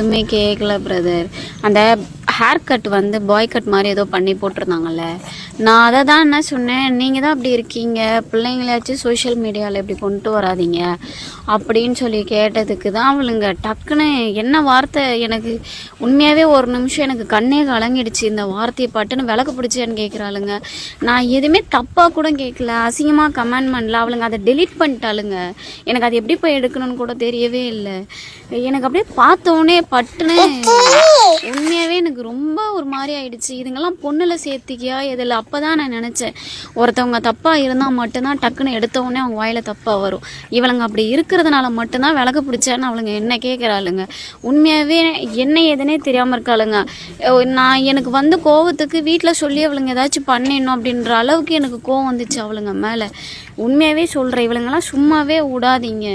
எதுவுமே கேட்கல பிரதர் அந்த ஹேர் கட் வந்து பாய் கட் மாதிரி ஏதோ பண்ணி போட்டிருந்தாங்கல்ல. நான் அதை தான் என்ன சொன்னேன் நீங்கள் தான் அப்படி இருக்கீங்க பிள்ளைங்களாச்சும் சோஷியல் மீடியாவில் இப்படி கொண்டு வராதீங்க அப்படின்னு சொல்லி கேட்டதுக்கு தான் அவளுங்க டக்குன்னு என்ன வார்த்தை எனக்கு உண்மையாகவே ஒரு நிமிஷம் எனக்கு கண்ணே கலங்கிடுச்சு இந்த வார்த்தையை பட்டுன்னு விளக்கு பிடிச்சேன்னு கேட்குறாளுங்க நான் எதுவுமே தப்பாக கூட கேட்கல அசிங்கமாக கமெண்ட் பண்ணல அவளுங்க அதை டெலீட் பண்ணிட்டாளுங்க. எனக்கு அது எப்படி போய் எடுக்கணும்னு கூட தெரியவே இல்லை. எனக்கு அப்படியே பார்த்தோன்னே பட்டுன்னு உண்மையாகவே எனக்கு ரொம்ப ஒரு மாதிரி ஆயிடுச்சு. இதுங்கெல்லாம் பொண்ணில் சேர்த்திக்கியா? இதில் அப்போ தான் நான் நினச்சேன். ஒருத்தவங்க தப்பாக இருந்தால் மட்டும்தான் டக்குன்னு எடுத்தவுடனே அவங்க வாயில் தப்பாக வரும். இவளுங்க அப்படி இருக்கிறதுனால மட்டும்தான் விளக்கு பிடிச்சேன்னு அவளுங்க என்ன கேட்குறாளுங்க உண்மையாகவே என்ன எதுனே தெரியாமல் இருக்காளுங்க. நான் எனக்கு வந்து கோவத்துக்கு வீட்டில் சொல்லி அவளுங்க ஏதாச்சும் பண்ணிடணும் அப்படின்ற அளவுக்கு எனக்கு கோவம் வந்துச்சு அவளுங்க மேலே. உண்மையாகவே சொல்கிறேன் இவளுங்கெல்லாம் சும்மாவே விடாதீங்க.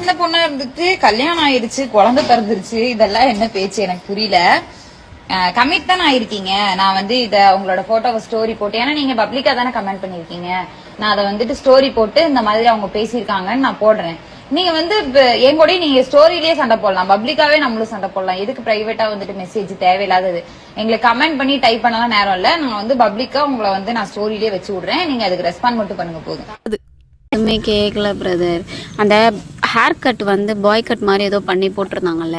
சின்ன பொண்ணா இருந்துட்டு கல்யாணம் ஆயிருச்சு குழந்தை பிறந்துருச்சு. இதெல்லாம் என்ன பேச்சு எனக்கு புரியல. கமிட் தானே ஆயிருக்கீங்க. நான் வந்து இத உங்களோட போட்டோவை ஸ்டோரி போட்டு ஏன்னா நீங்க பப்ளிக்கா தானே கமெண்ட் பண்ணிருக்கீங்க நான் அதை வந்துட்டு ஸ்டோரி போட்டு இந்த மாதிரி அவங்க பேசியிருக்காங்கன்னு நான் போடுறேன். நீங்க வந்து என் கூட நீங்க ஸ்டோரியிலேயே சண்டை போடலாம். பப்ளிக்காவே நம்மளும் சண்டை போடலாம். எதுக்கு பிரைவேட்டா வந்துட்டு மெசேஜ் தேவையில்லாதது? எங்களுக்கு கமெண்ட் பண்ணி டைப் பண்ணலாம் நேரம் இல்ல. நான் வந்து பப்ளிக்கா உங்களை வந்து நான் ஸ்டோரியிலேயே வச்சு விடுறேன். நீங்க அதுக்கு ரெஸ்பாண்ட் மட்டும் பண்ணுங்க போதும். எதுவுமே கேட்கல பிரதர் அந்த ஹேர் கட் வந்து பாய் கட் மாதிரி ஏதோ பண்ணி போட்டிருந்தாங்கல்ல.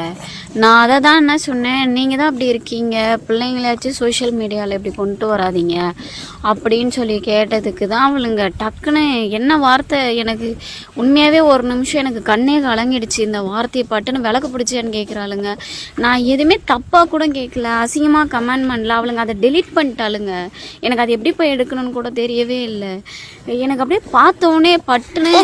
நான் அதை தான் என்ன சொன்னேன் நீங்கள் தான் அப்படி இருக்கீங்க. பிள்ளைங்களாச்சும் சோஷியல் மீடியாவில் இப்படி கொண்டு வராதீங்க. அப்படின்னு சொல்லி கேட்டதுக்கு தான் அவளுங்க டக்குன்னு என்ன வார்த்தை எனக்கு உண்மையாகவே ஒரு நிமிஷம் எனக்கு கண்ணே கலங்கிடுச்சு. இந்த வார்த்தையை பட்டுன்னு விளக்கு பிடிச்சேன்னு கேட்குறாளுங்க நான் எதுவுமே தப்பாக கூட கேட்கல அசிங்கமாக கமெண்ட் பண்ணல. அவளுங்க அதை டெலீட் பண்ணிட்டாளுங்க. எனக்கு அது எப்படி போய் எடுக்கணும்னு கூட தெரியவே இல்லை. எனக்கு அப்படியே பார்த்தோன்னே பட்டுன்னு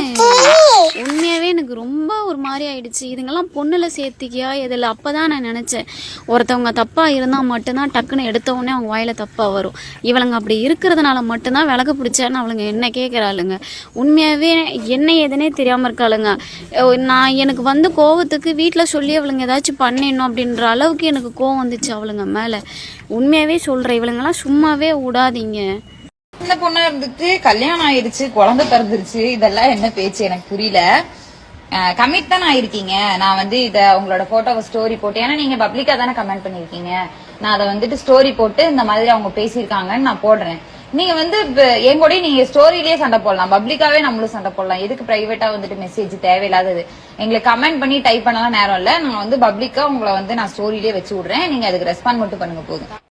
உண்மையாகவே எனக்கு ரொம்ப ஒரு மாதிரி ஆயிடுச்சு. இதுங்கெல்லாம் பொண்ணில் சேர்த்திக்கியா? இதில் அப்போ தான் நான் நினச்சேன். ஒருத்தவங்க தப்பாக இருந்தால் மட்டும்தான் டக்குன்னு எடுத்தவொடனே அவங்க வாயில் தப்பாக வரும். இவளுங்க அப்படி இருக்கிறதுனால மட்டும்தான் விளக்கு பிடிச்சேன்னு அவளுங்க என்ன கேட்குறாளுங்க உண்மையாகவே என்ன ஏதுனே தெரியாமல் இருக்காளுங்க. நான் எனக்கு வந்து கோவத்துக்கு வீட்டில் சொல்லி அவளுங்க ஏதாச்சும் பண்ணிடணும் அப்படின்ற அளவுக்கு எனக்கு கோவம் வந்துச்சு அவளுங்க மேலே. உண்மையாகவே சொல்கிறேன் இவளுங்கெல்லாம் சும்மாவே விடாதீங்க. இந்த பொண்ணா இருந்துட்டு கல்யாணம் ஆயிடுச்சு குழந்தை பிறந்துருச்சு. இதெல்லாம் என்ன பேச்சு? எனக்கு புரியல. கமிட் தானே ஆயிருக்கீங்க. நான் வந்து இத உங்களோட போட்டோவை ஸ்டோரி போட்டு ஏன்னா நீங்க பப்ளிக்கா தானே கமெண்ட் பண்ணிருக்கீங்க. நான் அதை வந்துட்டு ஸ்டோரி போட்டு இந்த மாதிரி அவங்க பேசியிருக்காங்கன்னு நான் போடுறேன். நீங்க வந்து என் கூட நீங்க ஸ்டோரியிலேயே சண்டை போடலாம். பப்ளிக்காவே நம்மளும் சண்டை போடலாம். எதுக்கு பிரைவேட்டா வந்துட்டு மெசேஜ் தேவையில்லாதது? எங்களுக்கு கமெண்ட் பண்ணி டைப் பண்ணலாம் நேரம் இல்ல. நான் வந்து பப்ளிக்கா உங்களை வந்து நான் ஸ்டோரியிலேயே வச்சு விடுறேன். நீங்க அதுக்கு ரெஸ்பாண்ட் மட்டும் பண்ணுங்க போதும்.